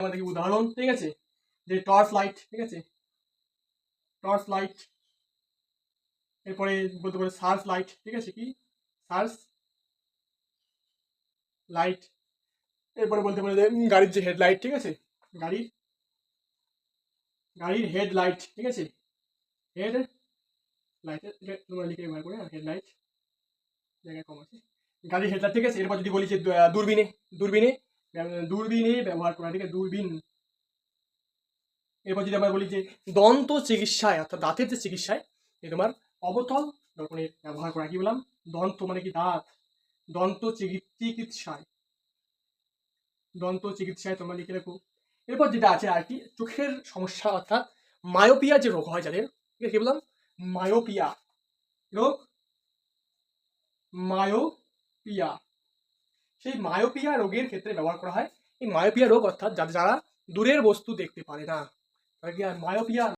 আমাদের উদাহরণ, ঠিক আছে? যে টর্চ লাইট ঠিক আছে? টর্চ লাইট এরপরে বলতে পারে সার্চ লাইট ঠিক আছে কি? সার্চ লাইট এরপরে বলতে পারে গাড়ির যে হেডলাইট ঠিক আছে? গাড়ির গাড়ির হেডলাইট ঠিক আছে? হেড লাইট তোমরা লিখে ব্যবহার করে হেডলাইট জায়গায় কম আছে। গাড়ির হেডলাইট ঠিক আছে? এরপর যদি বলি যে দূরবীনে দূরবীনে দূরবীনে ব্যবহার করা, ঠিক আছে? দূরবীন। এরপর যদি আমরা বলি যে দন্ত চিকিৎসায়, অর্থাৎ দাঁতের যে চিকিৎসায় এই তোমার অবতল দর্পণের ব্যবহার করা। কি বললাম? দন্ত মানে কি? দাঁত। দন্ত চিকি- চিকিৎসায়। দন্ত চিকিৎসায় তোমরা লিখে রাখো। এরপর যেটা আছে আর কি চোখের সমস্যা, অর্থাৎ মায়োপিয়া যে রোগ হয় যাদের, ঠিক আছে? কি বললাম? মায়োপিয়া। রোগ? মায়োপিয়া। সেই মায়োপিয়া রোগের ক্ষেত্রে ব্যবহার করা হয়। এই মায়োপিয়া রোগ অর্থাৎ যারা দূরের বস্তু দেখতে পারে না। মায়োপিয়া